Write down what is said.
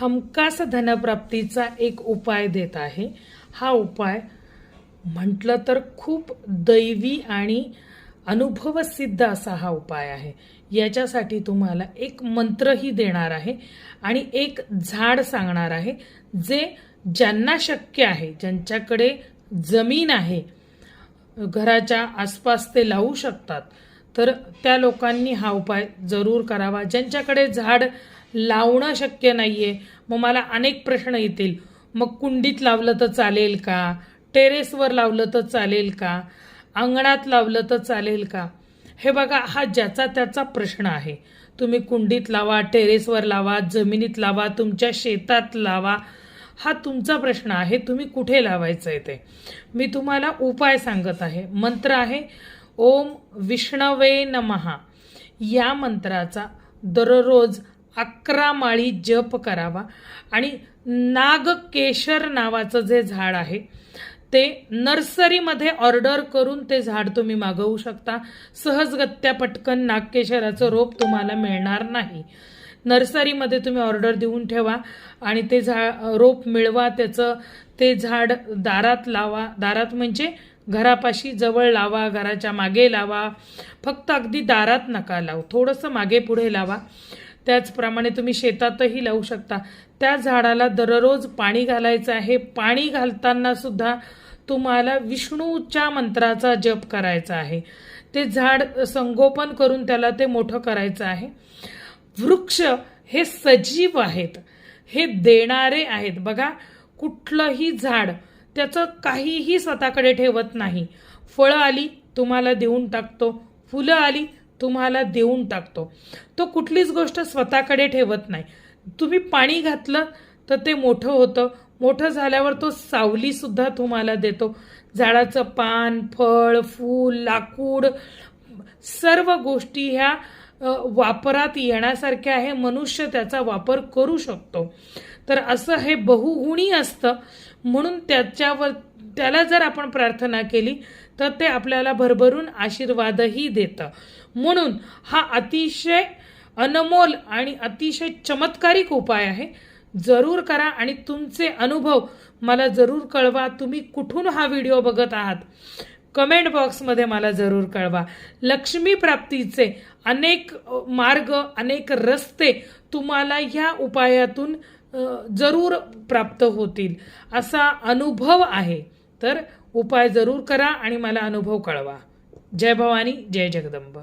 हमखास धनप्राप्तीचा एक उपाय देत आहे. हा उपाय म्हटलं तर खूप दैवी आणि अनुभवसिद्ध असा हा उपाय आहे. याच्यासाठी तुम्हाला एक मंत्रही देणार आहे आणि एक झाड सांगणार आहे जे ज्यांना शक्य आहे ज्यांच्याकडे जमीन आहे घराच्या आसपास ते लावू शकतात. तर त्या लोकांनी हा उपाय जरूर करावा. ज्यांच्याकडे झाड लावणं शक्य नाही आहे मग मला अनेक प्रश्न येतील. मग कुंडीत लावलं तर चालेल का? टेरेसवर लावलं तर चालेल का? अंगणात लावलं तर चालेल का? हे बघा हा ज्याचा त्याचा प्रश्न आहे. तुम्ही कुंडीत लावा टेरेसवर लावा जमिनीत लावा तुमच्या शेतात लावा हा तुमचा प्रश्न आहे. तुम्ही कुठे लावायचं आहे ते? मी तुम्हाला उपाय सांगत आहे. मंत्र आहे ओम विष्णवे नमहा या मंत्राचा दररोज अकरा माळी जप करावा. आणि नागकेशर नावाचं जे झाड आहे ते नर्सरीमध्ये ऑर्डर करून ते झाड तुम्ही मागवू शकता. सहजगत्या पटकन नागकेशराचं रोप तुम्हाला मिळणार नाही. नर्सरीमध्ये तुम्ही ऑर्डर देऊन ठेवा आणि ते झा रोप मिळवा त्याचं ते झाड दारात लावा. दारात म्हणजे घरापाशी जवळ लावा घराच्या मागे लावा. फक्त अगदी दारात नका लावू थोडंसं मागे पुढे लावा. त्याचप्रमाणे तुम्ही शेतातही लावू शकता. त्या झाडाला दररोज पाणी घालायचं आहे. पाणी घालताना सुद्धा तुम्हाला विष्णूच्या मंत्राचा जप करायचा आहे. ते झाड संगोपन करून त्याला ते मोठं करायचं आहे. वृक्ष हे सजीव आहेत. हे देणारे आहेत. बघा कुठलंही झाड त्याचं काहीही स्वतःकडे ठेवत नाही. फळं आली तुम्हाला देऊन टाकतो. फुलं आली तुम्हाला देऊन टाकतो. तो कुठलीच गोष्ट स्वतःकडे ठेवत नाही. तुम्ही पाणी घातलं तर ते मोठं होतं. मोठं झाल्यावर तो सावलीसुद्धा तुम्हाला देतो. झाडाचं पान फळ फूल लाकूड सर्व गोष्टी ह्या वापरात येण्यासारखे आहे मनुष्य त्याचा वापर करू शकतो. तर असं हे बहुगुणी असतं. म्हणून त्याच्यावर त्याला जर आपण प्रार्थना केली तर ते आपल्याला भरभरून आशीर्वादही देतं. म्हणून हा अतिशय अनमोल आणि अतिशय चमत्कारिक उपाय आहे. जरूर करा आणि तुमचे अनुभव मला जरूर कळवा. तुम्ही कुठून हा व्हिडिओ बघत आहात? कमेंट बॉक्समध्ये मला जरूर कळवा. लक्ष्मी प्राप्तीचे अनेक मार्ग अनेक रस्ते तुम्हाला ह्या उपायातून जरूर प्राप्त होतील. असा अनुभव आहे. तर उपाय जरूर करा आणि मला अनुभव कळवा. जय भवानी जय जगदंब.